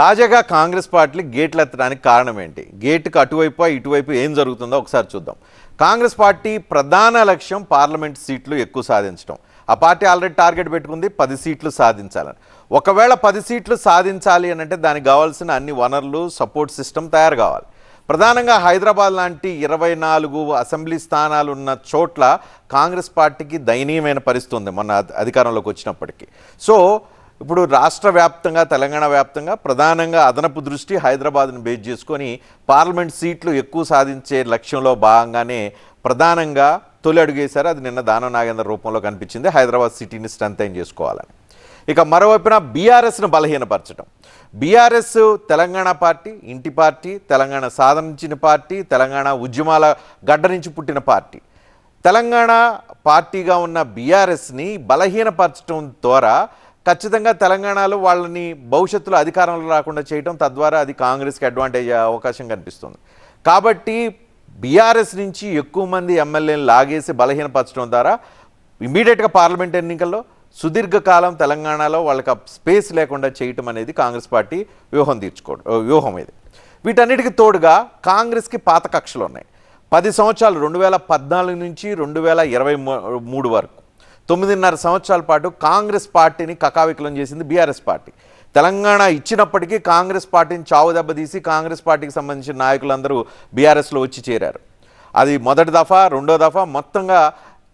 తాజాగా కాంగ్రెస్ పార్టీ గేట్లు ఎత్తడానికి కారణం ఏంటి? గేటుకు అటువైపు ఇటువైపు ఏం జరుగుతుందో ఒకసారి చూద్దాం. కాంగ్రెస్ పార్టీ ప్రధాన లక్ష్యం పార్లమెంట్ సీట్లు ఎక్కువ సాధించడం. ఆ పార్టీ ఆల్రెడీ టార్గెట్ పెట్టుకుంది పది సీట్లు సాధించాలని. ఒకవేళ పది సీట్లు సాధించాలి అని అంటే దానికి కావాల్సిన అన్ని వనరులు సపోర్ట్ సిస్టమ్ తయారు కావాలి. ప్రధానంగా హైదరాబాద్ లాంటి ఇరవై నాలుగు అసెంబ్లీ స్థానాలు ఉన్న చోట్ల కాంగ్రెస్ పార్టీకి దయనీయమైన పరిస్థితి ఉంది మొన్న అధికారంలోకి వచ్చినప్పటికీ. సో ఇప్పుడు రాష్ట్ర వ్యాప్తంగా తెలంగాణ వ్యాప్తంగా ప్రధానంగా అదనపు దృష్టి హైదరాబాద్ను బేస్ చేసుకొని పార్లమెంట్ సీట్లు ఎక్కువ సాధించే లక్ష్యంలో భాగంగానే ప్రధానంగా తొలి అడుగేశారు. అది నిన్న దాన నాగేంద్ర రూపంలో కనిపించింది. హైదరాబాద్ సిటీని స్ట్రెంథైన్ చేసుకోవాలని. ఇక మరోవైపున బీఆర్ఎస్ను బలహీనపరచడం. బీఆర్ఎస్ తెలంగాణ పార్టీ ఇంటి పార్టీ తెలంగాణ సాధించిన పార్టీ తెలంగాణ ఉద్యమాల గడ్డ నుంచి పుట్టిన పార్టీ. తెలంగాణ పార్టీగా ఉన్న బీఆర్ఎస్ని బలహీనపరచడం ద్వారా ఖచ్చితంగా తెలంగాణలో వాళ్ళని భవిష్యత్తులో అధికారంలో రాకుండా చేయడం తద్వారా అది కాంగ్రెస్కి అడ్వాంటేజ్ అవకాశం కనిపిస్తుంది. కాబట్టి బీఆర్ఎస్ నుంచి ఎక్కువ మంది ఎమ్మెల్యేలు లాగేసి బలహీనపరచడం ద్వారా ఇమీడియట్గా పార్లమెంట్ ఎన్నికల్లో సుదీర్ఘకాలం తెలంగాణలో వాళ్ళకి స్పేస్ లేకుండా చేయటం అనేది కాంగ్రెస్ పార్టీ వ్యూహం తీర్చుకోవడం వ్యూహం ఇది. వీటన్నిటికీ తోడుగా కాంగ్రెస్కి పాత కక్షలు ఉన్నాయి. పది సంవత్సరాలు రెండు వేల పద్నాలుగు నుంచి రెండు వేల ఇరవై మూడు వరకు తొమ్మిదిన్నర సంవత్సరాల పాటు కాంగ్రెస్ పార్టీని కకావికలం చేసింది బీఆర్ఎస్ పార్టీ. తెలంగాణ ఇచ్చినప్పటికీ కాంగ్రెస్ పార్టీని చావు దెబ్బతీసి కాంగ్రెస్ పార్టీకి సంబంధించిన నాయకులందరూ బీఆర్ఎస్లో వచ్చి చేరారు. అది మొదటి దఫా రెండో దఫా మొత్తంగా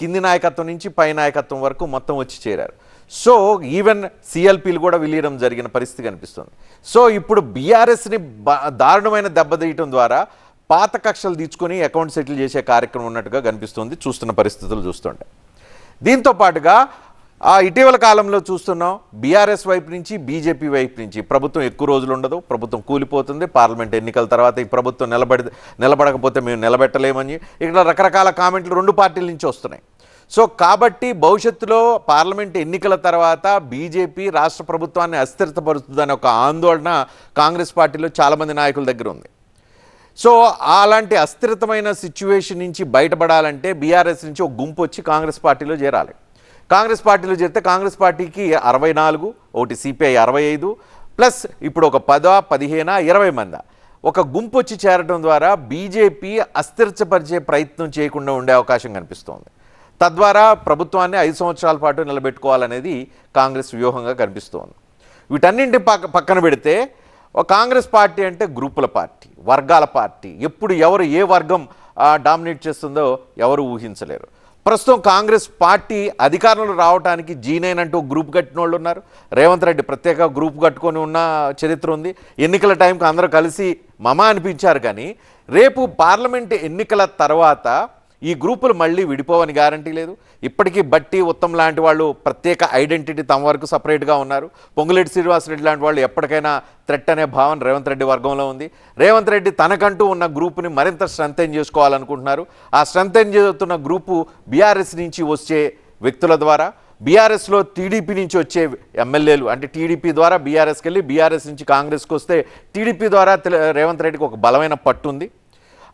కింది నాయకత్వం నుంచి పై నాయకత్వం వరకు మొత్తం వచ్చి చేరారు. సో ఈవెన్ సిఎల్పీలు కూడా విలీనం జరిగిన పరిస్థితి కనిపిస్తుంది. సో ఇప్పుడు బీఆర్ఎస్ని దారుణమైన దెబ్బతీయటం ద్వారా పాత కక్షలు తీసుకొని అకౌంట్ సెటిల్ చేసే కార్యక్రమం ఉన్నట్టుగా కనిపిస్తుంది చూస్తున్న పరిస్థితులు చూస్తుంటే. దీంతో పాటుగా ఆ ఇటీవల కాలంలో చూస్తున్నాం బీఆర్ఎస్ వైపు నుంచి బీజేపీ వైపు నుంచి. ప్రభుత్వం ఎక్కువ రోజులు ఉండదు ప్రభుత్వం కూలిపోతుంది పార్లమెంట్ ఎన్నికల తర్వాత ఈ ప్రభుత్వం నిలబడి నిలబడకపోతే మేము నిలబెట్టలేమని ఇక్కడ రకరకాల కామెంట్లు రెండు పార్టీల నుంచి వస్తున్నాయి. సో కాబట్టి భవిష్యత్తులో పార్లమెంట్ ఎన్నికల తర్వాత బీజేపీ రాష్ట్ర ప్రభుత్వాన్ని అస్థిరతపరుస్తుందనే ఒక ఆందోళన కాంగ్రెస్ పార్టీలో చాలామంది నాయకుల దగ్గర ఉంది. సో అలాంటి అస్థిరతమైన సిచ్యువేషన్ నుంచి బయటపడాలంటే బీఆర్ఎస్ నుంచి ఒక గుంపు వచ్చి కాంగ్రెస్ పార్టీలో చేరాలి. కాంగ్రెస్ పార్టీలో చేరితే కాంగ్రెస్ పార్టీకి అరవై నాలుగు ఒకటి సిపిఐ అరవై ఐదు ప్లస్ ఇప్పుడు ఒక పద పదిహేన ఇరవై మంది. ఒక గుంపు వచ్చి చేరడం ద్వారా బీజేపీ అస్థిరచపరిచే ప్రయత్నం చేయకుండా ఉండే అవకాశం కనిపిస్తోంది. తద్వారా ప్రభుత్వాన్ని ఐదు సంవత్సరాల పాటు నిలబెట్టుకోవాలనేది కాంగ్రెస్ వ్యూహంగా కనిపిస్తోంది. వీటన్నింటి పక్క పక్కన పెడితే కాంగ్రెస్ పార్టీ అంటే గ్రూపుల పార్టీ వర్గాల పార్టీ. ఎప్పుడు ఎవరు ఏ వర్గం డామినేట్ చేస్తుందో ఎవరు ఊహించలేరు. ప్రస్తుతం కాంగ్రెస్ పార్టీ అధికారంలో రావడానికి జీనైన్ అంటూ గ్రూప్ కట్టిన వాళ్ళు ఉన్నారు. రేవంత్ రెడ్డి ప్రత్యేక గ్రూప్ కట్టుకొని ఉన్న చరిత్ర ఉంది. ఎన్నికల టైంకి అందరూ కలిసి మమ అనిపించారు కానీ రేపు పార్లమెంట్ ఎన్నికల తర్వాత ఈ గ్రూపులు మళ్ళీ విడిపోవని గ్యారంటీ లేదు. ఇప్పటికీ బట్టి ఉత్తమ్ లాంటి వాళ్ళు ప్రత్యేక ఐడెంటిటీ తమ వరకు సపరేట్గా ఉన్నారు. పొంగులేటి శ్రీనివాసరెడ్డి లాంటి వాళ్ళు ఎప్పటికైనా థ్రెట్ అనే భావన రేవంత్ రెడ్డి వర్గంలో ఉంది. రేవంత్ రెడ్డి తనకంటూ ఉన్న గ్రూపుని మరింత స్ట్రెంథెన్ చేసుకోవాలనుకుంటున్నారు? ఆ స్ట్రెంథెన్ చేస్తున్న గ్రూపు బీఆర్ఎస్ నుంచి వచ్చే వ్యక్తుల ద్వారా బీఆర్ఎస్లో టీడీపీ నుంచి వచ్చే ఎమ్మెల్యేలు అంటే టీడీపీ ద్వారా బీఆర్ఎస్కి వెళ్ళి బీఆర్ఎస్ నుంచి కాంగ్రెస్కి వస్తే టీడీపీ ద్వారా రేవంత్ రెడ్డికి ఒక బలమైన పట్టు ఉంది.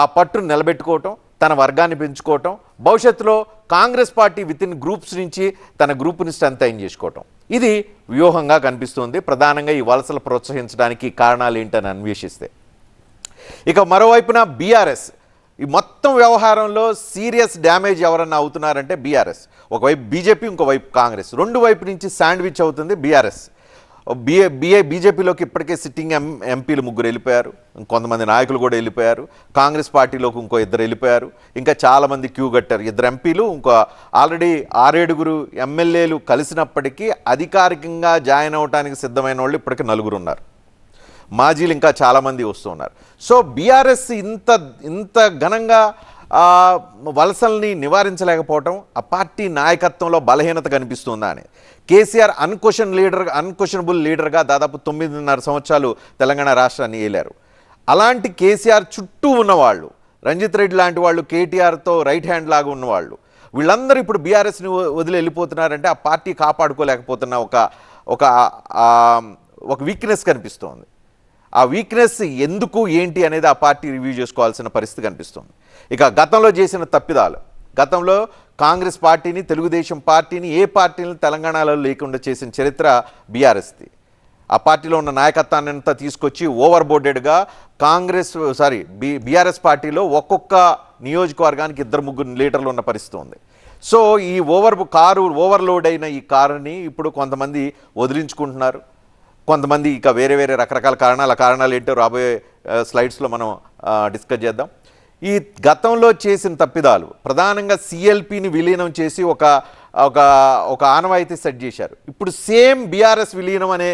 ఆ పట్టును నిలబెట్టుకోవటం తన వర్గాన్ని పెంచుకోవటం భవిష్యత్తులో Congress party with in groups నుంచి తన గ్రూప్ని స్ట్రెంథైన్ చేసుకోవటం. ఇది వ్యూహంగా కనిపిస్తుంది. ప్రధానంగా ఈ వలసలు ప్రోత్సహించడానికి కారణాలు ఏంటని అన్వేషిస్తే. ఇక మరోవైపున బీఆర్ఎస్ ఈ మొత్తం వ్యవహారంలో సీరియస్ డ్యామేజ్ ఎవరన్నా అవుతున్నారంటే బీఆర్ఎస్ ఒకవైపు బీజేపీ ఇంకోవైపు కాంగ్రెస్. రెండు వైపు నుంచి శాండ్విచ్ అవుతుంది బీఆర్ఎస్ బిఏ బిఏ బీజేపీలోకి ఇప్పటికే సిట్టింగ్ ఎం ఎంపీలు ముగ్గురు వెళ్ళిపోయారు. కొంతమంది నాయకులు కూడా వెళ్ళిపోయారు. కాంగ్రెస్ పార్టీలోకి ఇంకో ఇద్దరు వెళ్ళిపోయారు. ఇంకా చాలామంది క్యూ కట్టారు. ఇద్దరు ఎంపీలు ఇంకో ఆల్రెడీ ఆరేడుగురు ఎమ్మెల్యేలు కలిసినప్పటికీ అధికారికంగా జాయిన్ అవడానికి సిద్ధమైన వాళ్ళు ఇప్పటికీ నలుగురు ఉన్నారు. మాజీలు ఇంకా చాలామంది వస్తున్నారు సో బీఆర్ఎస్ ఇంత ఇంత ఘనంగా వలసల్ని నివారించలేకపోవటం ఆ పార్టీ నాయకత్వంలో బలహీనత కనిపిస్తుందా అని. కేసీఆర్ అన్క్వశ్చన్ లీడర్ అన్క్వశ్చనబుల్ లీడర్గా దాదాపు తొమ్మిదిన్నర సంవత్సరాలు తెలంగాణ రాష్ట్రాన్ని ఏలారు. అలాంటి కేసీఆర్ చుట్టూ ఉన్నవాళ్ళు రంజిత్ రెడ్డి లాంటి వాళ్ళు కేటీఆర్తో రైట్ హ్యాండ్ లాగా ఉన్నవాళ్ళు వీళ్ళందరూ ఇప్పుడు బీఆర్ఎస్ని వదిలి వెళ్ళిపోతున్నారంటే ఆ పార్టీ కాపాడుకోలేకపోతున్న ఒక ఒక ఒక వీక్నెస్ కనిపిస్తోంది. ఆ వీక్నెస్ ఎందుకు ఏంటి అనేది ఆ పార్టీ రివ్యూ చేసుకోవాల్సిన పరిస్థితి కనిపిస్తుంది. ఇక గతంలో చేసిన తప్పిదాలు. గతంలో కాంగ్రెస్ పార్టీని తెలుగుదేశం పార్టీని ఏ పార్టీని తెలంగాణలో లేకుండా చేసిన చరిత్ర బీఆర్ఎస్ది. ఆ పార్టీలో ఉన్న నాయకత్వాన్ని అంతా తీసుకొచ్చి ఓవర్ బోర్డెడ్గా కాంగ్రెస్ సారీ బి బీఆర్ఎస్ పార్టీలో ఒక్కొక్క నియోజకవర్గానికి ఇద్దరు ముగ్గురు లీడర్లు ఉన్న పరిస్థితి ఉంది. సో ఈ ఓవర్ కారు ఓవర్లోడ్ అయిన ఈ కారుని ఇప్పుడు కొంతమంది వదిలించుకుంటున్నారు. కొంతమంది ఇక వేరే వేరే రకరకాల కారణాలు ఆ కారణాలు ఏంటో రాబోయే స్లైడ్స్లో మనం డిస్కస్ చేద్దాం. ఈ గతంలో చేసిన తప్పిదాలు ప్రధానంగా సిఎల్పిని విలీనం చేసి ఒక ఒక ఒక ఆనవాయితీ సెట్ చేశారు. ఇప్పుడు సేమ్ బీఆర్ఎస్ విలీనం అనే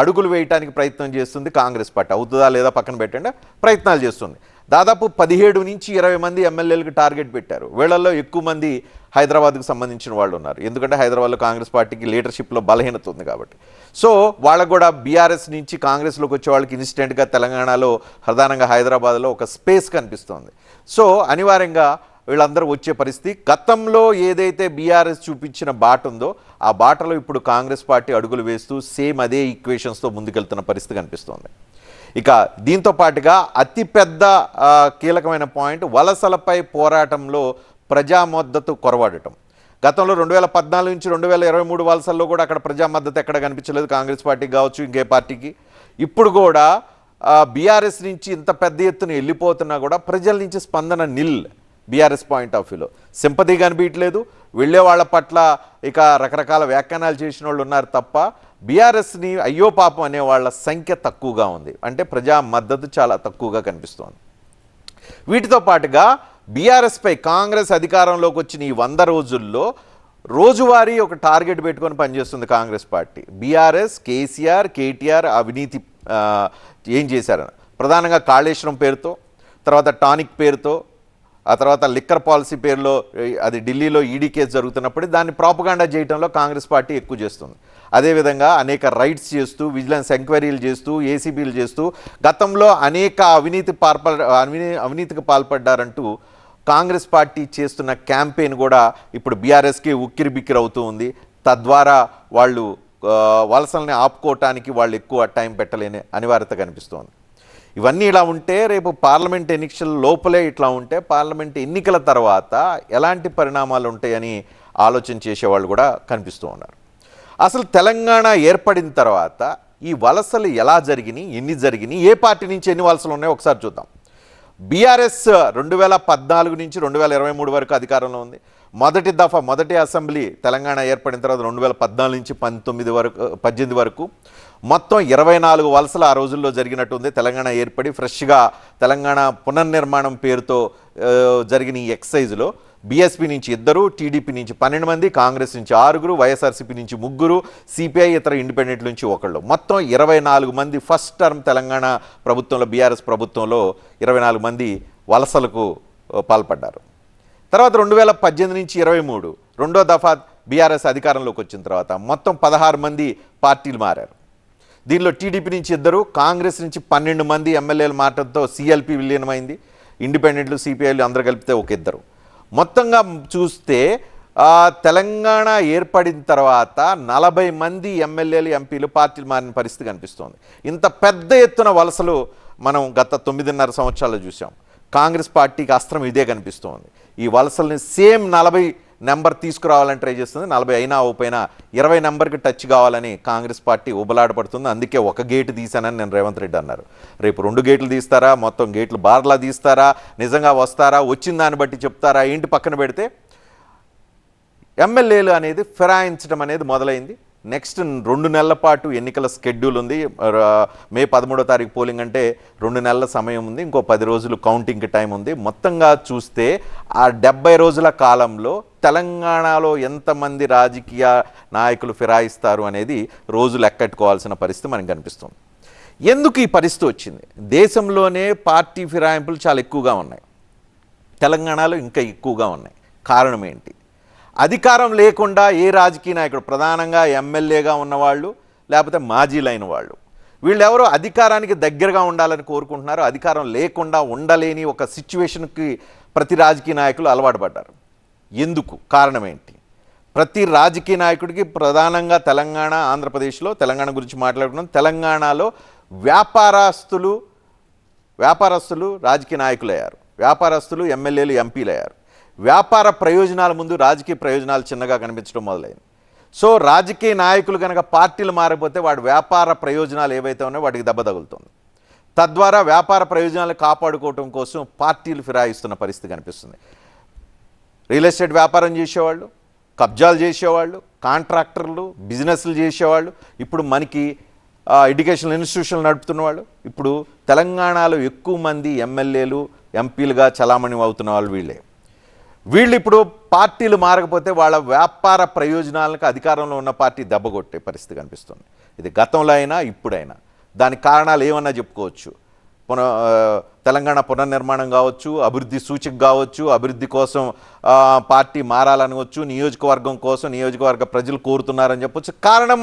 అడుగులు వేయటానికి ప్రయత్నం చేస్తుంది కాంగ్రెస్ పార్టీ. అవుతుందా లేదా పక్కన పెట్టండి. ప్రయత్నాలు చేస్తుంది. దాదాపు పదిహేడు నుంచి ఇరవై మంది ఎమ్మెల్యేలకు టార్గెట్ పెట్టారు. వీళ్ళల్లో ఎక్కువ మంది హైదరాబాద్కు సంబంధించిన వాళ్ళు ఉన్నారు. ఎందుకంటే హైదరాబాద్లో కాంగ్రెస్ పార్టీకి లీడర్షిప్లో బలహీనత ఉంది కాబట్టి. సో వాళ్ళకు కూడా బీఆర్ఎస్ నుంచి కాంగ్రెస్లోకి వచ్చే వాళ్ళకి ఇన్స్టెంట్గా తెలంగాణలో ప్రధానంగా హైదరాబాద్లో ఒక స్పేస్ కనిపిస్తోంది. సో అనివార్యంగా వీళ్ళందరూ వచ్చే పరిస్థితి. గతంలో ఏదైతే బీఆర్ఎస్ చూపించిన బాట ఉందో ఆ బాటలో ఇప్పుడు కాంగ్రెస్ పార్టీ అడుగులు వేస్తూ సేమ్ అదే ఈక్వేషన్స్తో ముందుకెళ్తున్న పరిస్థితి కనిపిస్తోంది. ఇక దీంతో పాటుగా అతిపెద్ద కీలకమైన పాయింట్ వలసలపై పోరాటంలో ప్రజా మద్దతు కొరవడటం. గతంలో రెండు వేల పద్నాలుగు నుంచి రెండు వేల ఇరవై మూడు వలసల్లో కూడా అక్కడ ప్రజా మద్దతు ఎక్కడ కనిపించలేదు. కాంగ్రెస్ పార్టీకి కావచ్చు ఇంకే పార్టీకి. ఇప్పుడు కూడా బీఆర్ఎస్ నుంచి ఇంత పెద్ద ఎత్తున వెళ్ళిపోతున్నా కూడా ప్రజల నుంచి స్పందన నిల్. బీఆర్ఎస్ పాయింట్ ఆఫ్ వ్యూలో. సింపతి కనిపించలేదు వెళ్ళే వాళ్ళ పట్ల ఇక రకరకాల వ్యాఖ్యానాలు చేసిన వాళ్ళు ఉన్నారు తప్ప బీఆర్ఎస్ని అయ్యో పాపం అనే వాళ్ళ సంఖ్య తక్కువగా ఉంది. అంటే ప్రజా మద్దతు చాలా తక్కువగా కనిపిస్తోంది. వీటితో పాటుగా బీఆర్ఎస్పై కాంగ్రెస్ అధికారంలోకి వచ్చిన ఈ వంద రోజుల్లో రోజువారీ ఒక టార్గెట్ పెట్టుకొని పనిచేస్తుంది Congress party. BRS KCR KTR అవినీతి ఏం చేశారని. ప్రధానంగా కాళేశ్వరం పేరుతో తర్వాత టానిక్ పేరుతో ఆ తర్వాత లిక్కర్ పాలసీ పేరులో అది ఢిల్లీలో ఈడీ కేసు జరుగుతున్నప్పుడు దాన్ని ప్రాపగాండా చేయడంలో కాంగ్రెస్ పార్టీ ఎక్కువ చేస్తుంది. అదేవిధంగా అనేక రైడ్స్ చేస్తూ విజిలెన్స్ ఎంక్వైరీలు చేస్తూ ఏసీబీలు చేస్తూ గతంలో అనేక అవినీతి పాల్ప అవినీ అవినీతికి పాల్పడ్డారంటూ కాంగ్రెస్ పార్టీ చేస్తున్న క్యాంపెయిన్ కూడా ఇప్పుడు బీఆర్ఎస్కి ఉక్కిరి బిక్కిరి అవుతూ ఉంది. తద్వారా వాళ్ళు వలసల్ని ఆపుకోవటానికి వాళ్ళు ఎక్కువ టైం పెట్టలేని అనివార్యత కనిపిస్తోంది. ఇవన్నీ ఇలా ఉంటే రేపు పార్లమెంట్ ఎన్నికల లోపలే ఇట్లా ఉంటే పార్లమెంట్ ఎన్నికల తర్వాత ఎలాంటి పరిణామాలు ఉంటాయని ఆలోచన చేసేవాళ్ళు కూడా కనిపిస్తూ ఉన్నారు. అసలు తెలంగాణ ఏర్పడిన తర్వాత ఈ వలసలు ఎలా జరిగినాయి ఎన్ని జరిగినాయి ఏ పార్టీ నుంచి ఎన్ని వలసలు ఉన్నాయో ఒకసారి చూద్దాం. బీఆర్ఎస్ రెండు వేల పద్నాలుగు నుంచి రెండు వేల ఇరవై మూడు వరకు అధికారంలో ఉంది. మొదటి దఫా మొదటి అసెంబ్లీ తెలంగాణ ఏర్పడిన తర్వాత రెండు వేల పద్నాలుగు నుంచి పంతొమ్మిది వరకు పద్దెనిమిది వరకు మొత్తం ఇరవై నాలుగు వలసలు ఆ రోజుల్లో జరిగినట్టుంది. తెలంగాణ ఏర్పడి ఫ్రెష్గా తెలంగాణ పునర్నిర్మాణం పేరుతో జరిగిన ఈ ఎక్సైజ్లో బీఎస్పీ నుంచి ఇద్దరు టీడీపీ నుంచి పన్నెండు మంది కాంగ్రెస్ నుంచి ఆరుగురు వైఎస్ఆర్సీపీ నుంచి ముగ్గురు సిపిఐ ఇతర ఇండిపెండెంట్ నుంచి ఒకళ్ళు. మొత్తం ఇరవై నాలుగు మంది ఫస్ట్ టర్మ్ తెలంగాణ ప్రభుత్వంలో బీఆర్ఎస్ ప్రభుత్వంలో ఇరవై నాలుగు మంది వలసలకు పాల్పడ్డారు. తర్వాత రెండు వేల పద్దెనిమిది నుంచి ఇరవై మూడు రెండో దఫా బీఆర్ఎస్ అధికారంలోకి వచ్చిన తర్వాత మొత్తం పదహారు మంది పార్టీలు మారారు. దీనిలో టీడీపీ నుంచి ఇద్దరు కాంగ్రెస్ నుంచి పన్నెండు మంది ఎమ్మెల్యేలు మాటలతో సిఎల్పి విలీనమైంది. ఇండిపెండెంట్లు సిపిఐలు అందరు కలిపితే ఒక ఇద్దరు. మొత్తంగా చూస్తే తెలంగాణ ఏర్పడిన తర్వాత నలభై మంది ఎమ్మెల్యేలు ఎంపీలు పార్టీలు మారిన పరిస్థితి కనిపిస్తోంది. ఇంత పెద్ద ఎత్తున వలసలు మనం గత తొమ్మిదిన్నర సంవత్సరాలు చూసాం కాంగ్రెస్ పార్టీకి అస్త్రం ఇదే కనిపిస్తోంది. ఈ వలసల్ని సేమ్ నలభై నెంబర్ తీసుకురావాలని ట్రై చేస్తుంది. నలభై అయినా ఓపైనా ఇరవై నెంబర్కి టచ్ కావాలని కాంగ్రెస్ పార్టీ ఉబలాడపడుతుంది అందుకే ఒక గేటు తీశానని నేను రేవంత్ రెడ్డి అన్నారు. రేపు రెండు గేట్లు తీస్తారా? మొత్తం గేట్లు బార్లా తీస్తారా? నిజంగా వస్తారా? వచ్చిన దాన్ని బట్టి చెప్తారా? ఏంటి పక్కన పెడితే? ఎమ్మెల్యేలు అనేది ఫిరాయించడం అనేది మొదలైంది. నెక్స్ట్ రెండు నెలల పాటు ఎన్నికల స్కెడ్యూల్ ఉంది. మే పదమూడో తారీఖు పోలింగ్ అంటే రెండు నెలల సమయం ఉంది. ఇంకో పది రోజులు కౌంటింగ్కి టైం ఉంది. మొత్తంగా చూస్తే ఆ డెబ్బై రోజుల కాలంలో తెలంగాణలో ఎంతమంది రాజకీయ నాయకులు ఫిరాయిస్తారు అనేది రోజు లెక్కెట్టుకోవాల్సిన పరిస్థితి మనకు కనిపిస్తుంది. ఎందుకు ఈ పరిస్థితి వచ్చింది? దేశంలోనే పార్టీ ఫిరాయింపులు చాలా ఎక్కువగా ఉన్నాయి. తెలంగాణలో ఇంకా ఎక్కువగా ఉన్నాయి. కారణం ఏంటి? అధికారం లేకుండా ఏ రాజకీయ నాయకుడు ప్రధానంగా ఎమ్మెల్యేగా ఉన్నవాళ్ళు లేకపోతే మాజీలైన వాళ్ళు వీళ్ళెవరో అధికారానికి దగ్గరగా ఉండాలని కోరుకుంటున్నారు. అధికారం లేకుండా ఉండలేని ఒక సిచ్యువేషన్కి ప్రతి రాజకీయ నాయకులు అలవాటు పడ్డారు. ఎందుకు? కారణం ఏంటి? ప్రతి రాజకీయ నాయకుడికి ప్రధానంగా తెలంగాణ ఆంధ్రప్రదేశ్లో తెలంగాణ గురించి మాట్లాడుకున్నాం. తెలంగాణలో వ్యాపారస్తులు వ్యాపారస్తులు రాజకీయ నాయకులయ్యారు. వ్యాపారస్తులు ఎమ్మెల్యేలు ఎంపీలు అయ్యారు వ్యాపార ప్రయోజనాల ముందు రాజకీయ ప్రయోజనాలు చిన్నగా కనిపించడం మొదలైంది. సో రాజకీయ నాయకులు కనుక పార్టీలు మారిపోతే వాడి వ్యాపార ప్రయోజనాలు ఏవైతే ఉన్నాయో వాటికి దెబ్బ తగులుతుంది. తద్వారా వ్యాపార ప్రయోజనాలు కాపాడుకోవటం కోసం పార్టీలు ఫిరాయిస్తున్న పరిస్థితి కనిపిస్తుంది. రియల్ ఎస్టేట్ వ్యాపారం చేసేవాళ్ళు కబ్జాలు చేసేవాళ్ళు కాంట్రాక్టర్లు బిజినెస్లు చేసేవాళ్ళు ఇప్పుడు మనకి ఎడ్యుకేషనల్ ఇన్స్టిట్యూషన్లు నడుపుతున్న వాళ్ళు ఇప్పుడు తెలంగాణలో ఎక్కువ మంది ఎమ్మెల్యేలు ఎంపీలుగా చలామణి అవుతున్న వాళ్ళు వీళ్ళే. వీళ్ళు ఇప్పుడు పార్టీలు మారకపోతే వాళ్ళ వ్యాపార ప్రయోజనాలకు అధికారంలో ఉన్న పార్టీ దెబ్బగొట్టే పరిస్థితి కనిపిస్తుంది. ఇది గతంలో అయినా ఇప్పుడైనా. దానికి కారణాలు ఏమన్నా చెప్పుకోవచ్చు? పున తెలంగాణ పునర్నిర్మాణం కావచ్చు అభివృద్ధి సూచిక కావచ్చు అభివృద్ధి కోసం పార్టీ మారాలనవచ్చు నియోజకవర్గం కోసం నియోజకవర్గ ప్రజలు కోరుతున్నారని చెప్పొచ్చు. కారణం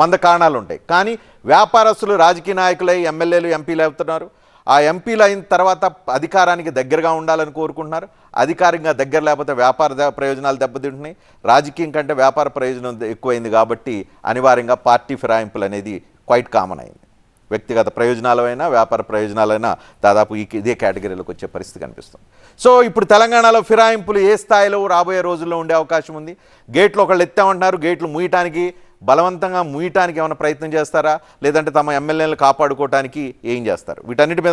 వంద కారణాలు ఉంటాయి. కానీ వ్యాపారస్తులు రాజకీయ నాయకులై ఎమ్మెల్యేలు ఎంపీలు అవుతున్నారు. ఆ ఎంపీలు అయిన తర్వాత అధికారానికి దగ్గరగా ఉండాలని కోరుకుంటున్నారు. అధికారికంగా దగ్గర లేకపోతే వ్యాపార ద- ప్రయోజనాలు దెబ్బతింటున్నాయి. రాజకీయం కంటే వ్యాపార ప్రయోజనం ఎక్కువైంది కాబట్టి అనివార్యంగా పార్టీ ఫిరాయింపులు అనేది క్వైట్ కామన్ అయింది. వ్యక్తిగత ప్రయోజనాలైనా వ్యాపార ప్రయోజనాలైనా దాదాపు ఈ ఇదే కేటగిరీలోకి వచ్చే పరిస్థితి కనిపిస్తుంది. సో ఇప్పుడు తెలంగాణలో ఫిరాయింపులు ఏ స్థాయిలో రాబోయే రోజుల్లో ఉండే అవకాశం ఉంది? గేట్లు ఒకళ్ళు ఎత్తామంటున్నారు. గేట్లు ముయ్యటానికి బలవంతంగా ముయ్యటానికి ఏమైనా ప్రయత్నం చేస్తారా? లేదంటే తమ ఎమ్మెల్యేలను కాపాడుకోవటానికి ఏం చేస్తారు? వీటన్నిటి మీద